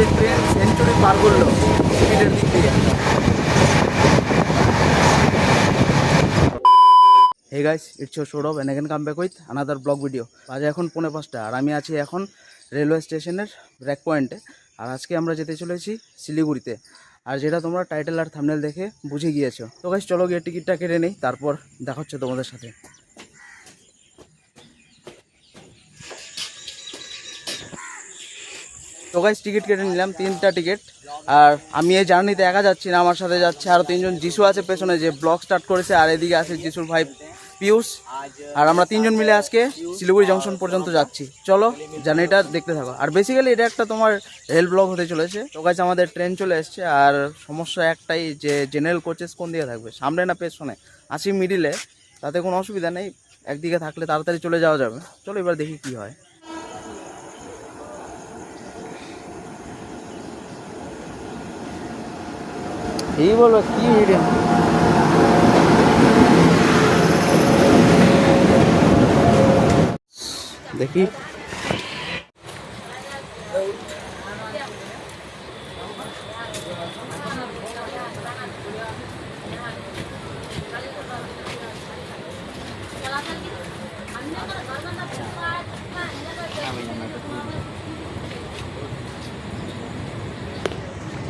আমাদের train century পার করল স্পিডের দিক দিয়ে। Hey guys it's your Sourav and again come back with another vlog video আজ এখন পৌনে পাঁচটা আর আমি আছি এখন রেলওয়ে স্টেশনের র্যাক পয়েন্টে আর আজকে আমরা যেতে চলেছি শিলিগুড়িতে। আর যেটা তোমরা টাইটেল আর থামনেল দেখে বুঝে গিয়েছো। তো গাইস চলো গিয়ে টিকিটটা কেটে নেই, তারপর দেখা হচ্ছে তোমাদের সাথে। তো গাইস টিকিট কেটে নিলাম, তিনটা টিকিট আর আমি এই জার্নিতে একা যাচ্ছি না, আমার সাথে যাচ্ছে আরও তিনজন। যিশু আছে পেছনে, যে ব্লগ স্টার্ট করেছে, আর এদিকে আছে যিশুর ভাই পিয়ুষ আর আমরা তিনজন মিলে আজকে শিলিগুড়ি জংশন পর্যন্ত যাচ্ছি। চলো জার্নিটা দেখতে থাকো। আর বেসিক্যালি এটা একটা তোমার রেল ব্লগ হতে চলেছে। তো গাছ আমাদের ট্রেন চলে এসছে, আর সমস্যা একটাই যে জেনারেল কোচেস কোন দিকে থাকবে? সামনে না পেছনে? আসি মিডিলে তাতে কোনো অসুবিধা নেই। একদিকে থাকলে তাড়াতাড়ি চলে যাওয়া যাবে। চলো এবার দেখি কি হয়। এই বলো কি ভিডিও দেখি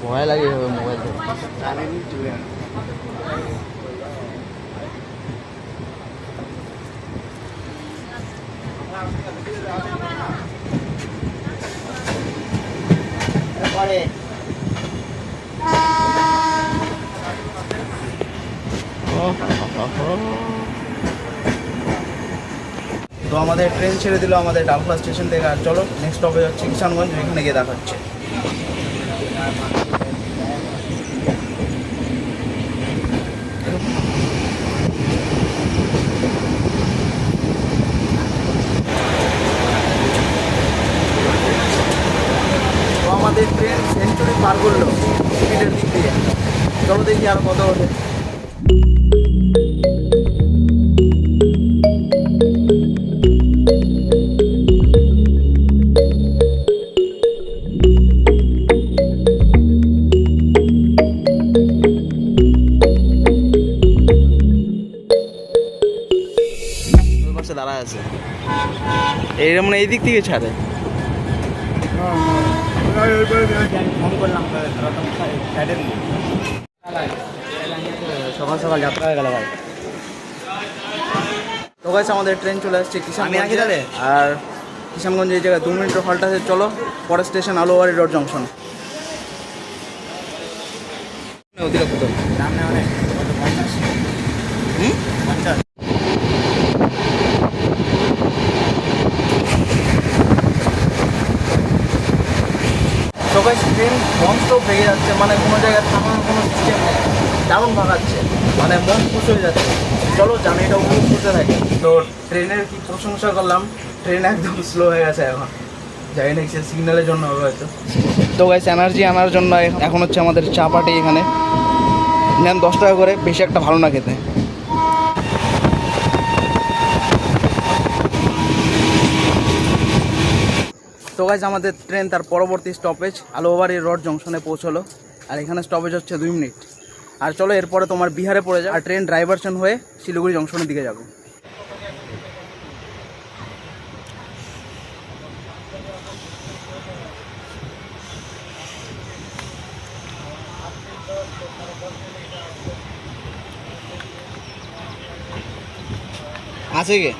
ভয় লাগে এভাবে মোবাইল তো আমাদের ট্রেন ছেড়ে দিল আমাদের ডালখোলা স্টেশন থেকে আর চলো নেক্সট স্টপেজ হচ্ছে কিষানগঞ্জ, এখানে গিয়ে দেখা হচ্ছে তো আমাদের ট্রেন সেঞ্চুরি পার করল স্পিডের দিক দিয়ে। চলো দেখি আর কত ওঠে। দাঁড়ায় আছে। মানে এই দিক থেকে ছাড়ে। ফোন করলাম সকাল সকাল যাত্রা হয়ে গেল ভাই তো গাছ আমাদের ট্রেন চলে আসছে কিষানগঞ্জে। আর কিষানগঞ্জে এই জায়গায় দু মিনিটের হলটা আছে চলো পরে station আলোয়ারি road junction train non stop ভেঙে যাচ্ছে মানে কোনো জায়গায় থামানোর কোনো সিস্টেম নেই। দারুণ ভাগাচ্ছে। মানে মন খুশ হয়ে যাচ্ছে। চলো জার্নিটা উপভোগ করতে থাকি। তো ট্রেনের কি প্রশংসা করলাম? ট্রেন একদম স্লো হয়ে গেছে এখন। জানি না, সে সিগন্যালের জন্য হবে হয়তো। তো গাইস এনার্জি আনার জন্য এখন- এখন হচ্ছে আমাদের চা পাটি এখানে। নেন দশ টাকা করে, বেশি একটা ভালো না খেতে। তো গাইজ আমাদের ট্রেন তার পরবর্তী স্টপেজ আলোবাড়ি রোড জংশনে পৌঁছলো। আর এখানে স্টপেজ হচ্ছে দুই মিনিট। আর চলো, এরপরে তোমার বিহারে পড়ে যাও। আর ট্রেন ড্রাইভারশন হয়ে শিলিগুড়ি জংশনের দিকে যাব। আছে কে?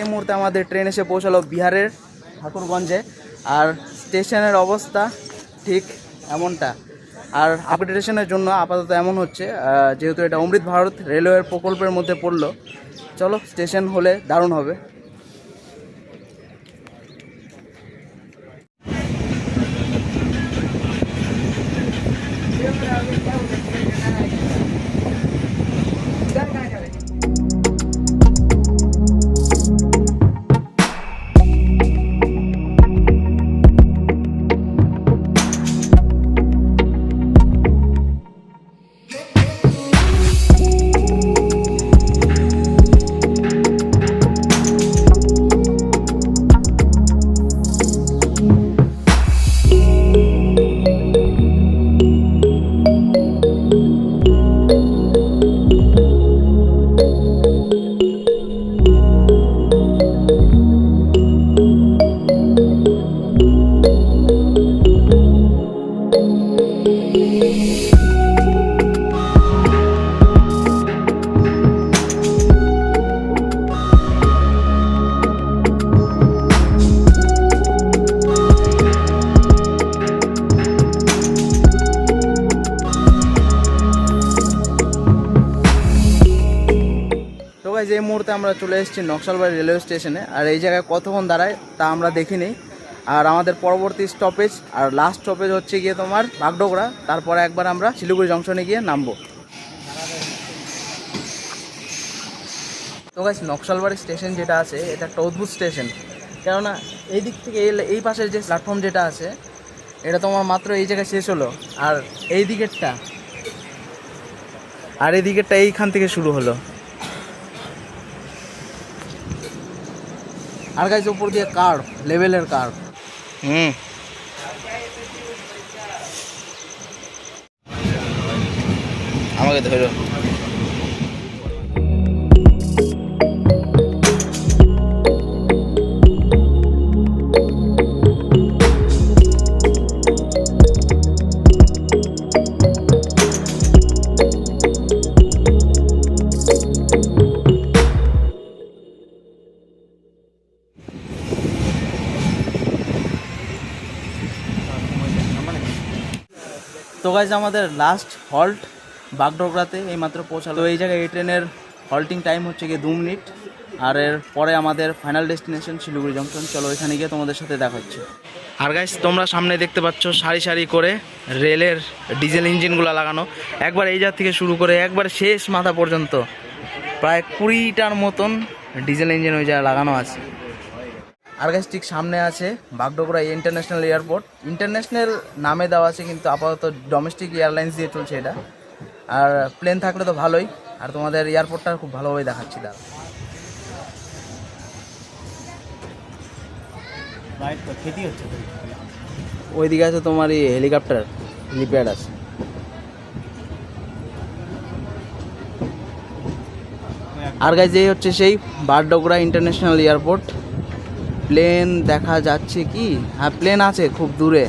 এই মুহূর্তে আমাদের ট্রেন এসে পৌঁছালো বিহারের ঠাকুরগঞ্জে। আর স্টেশনের অবস্থা ঠিক এমনটা। আর আপডেটেশনের জন্য আপাতত এমন হচ্ছে যেহেতু এটা অমৃত ভারত রেলওয়ের প্রকল্পের মধ্যে পড়ল। চলো স্টেশন হলে দারুণ হবে। আমরা চলে এসেছি নকশালবাড়ি রেলওয়ে স্টেশনে। আর এই জায়গায় কতক্ষণ দাঁড়ায় তা আমরা দেখিনি। আর আমাদের পরবর্তী স্টপেজ আর লাস্ট স্টপেজ হচ্ছে গিয়ে তোমার বাগডোগরা। তারপরে একবার আমরা শিলিগুড়ি জংশনে গিয়ে নামবো। তো গাইজ নকশালবাড়ি স্টেশন যেটা আছে, এটা একটা অদ্ভুত স্টেশন কেননা এই দিক থেকে এই পাশের যে প্ল্যাটফর্ম যেটা আছে, এটা তোমার মাত্র এই জায়গায় শেষ হলো। আর এই দিকেরটা, আর এই দিকেরটা এইখান থেকে শুরু হলো। আর গাইজ উপর দিয়ে কার্ভ লেভেলের কার্ভ হুম। আমাকে ধরো। তো গাইজ আমাদের লাস্ট হল্ট বাগডোগরাতে এইমাত্র পৌঁছালো। এই জায়গায় এই ট্রেনের হল্টিং টাইম হচ্ছে গিয়ে দু মিনিট। আর এর পরে আমাদের ফাইনাল ডেস্টিনেশন শিলিগুড়ি জংশন চলো এখানে গিয়ে তোমাদের সাথে দেখা হচ্ছে। আর গাইজ তোমরা সামনে দেখতে পাচ্ছ সারি সারি করে রেলের ডিজেল ইঞ্জিনগুলো লাগানো। একবার এই জায়গা থেকে শুরু করে একবার শেষ মাথা পর্যন্ত। প্রায় কুড়িটার মতন ডিজেল ইঞ্জিন ওই জায়গায় লাগানো আছে। আর গাছ ঠিক সামনে আছে বাগডোগরা ইন্টারন্যাশনাল এয়ারপোর্ট। ইন্টারন্যাশনাল নামে দেওয়া আছে কিন্তু আপাতত ডোমেস্টিক এয়ারলাইন্স দিয়ে চলছে এটা। আর প্লেন থাকলে তো ভালোই আর তোমাদের এয়ারপোর্টটা খুব ভালোভাবে দেখাচ্ছি দাঁড়া ওইদিকে আছে তোমার এই হেলিকপ্টার হেলিপ্যাড আছে। আর গাইজ এই হচ্ছে সেই বারডোগরা ইন্টারন্যাশনাল এয়ারপোর্ট প্লেন দেখা যাচ্ছে কি? হ্যাঁ প্লেন আছে খুব দূরে।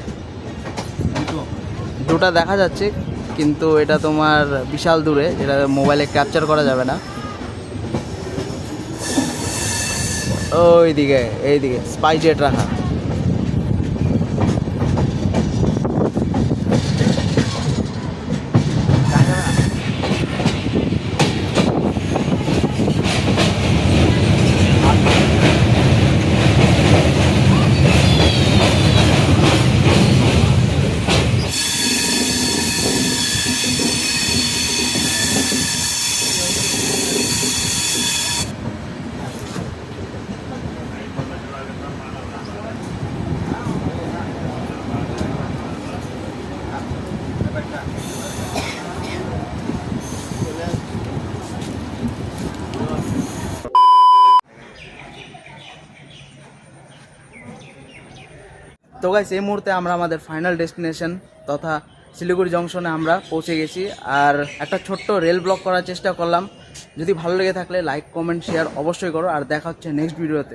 দুটা দেখা যাচ্ছে, কিন্তু এটা তোমার বিশাল দূরে, যেটা মোবাইলে ক্যাপচার করা যাবে না। ওইদিকে, এইদিকে স্পাই জেট রাখা গাইস এই মুহূর্তে আমরা আমাদের ফাইনাল ডেস্টিনেশন তথা শিলিগুড়ি জংশনে আমরা পৌঁছে গেছি। আর একটা ছোট্ট রেল ব্লক করার চেষ্টা করলাম। যদি ভালো লেগে থাকলে লাইক কমেন্ট শেয়ার অবশ্যই করো। আর দেখা হচ্ছে নেক্সট ভিডিওতে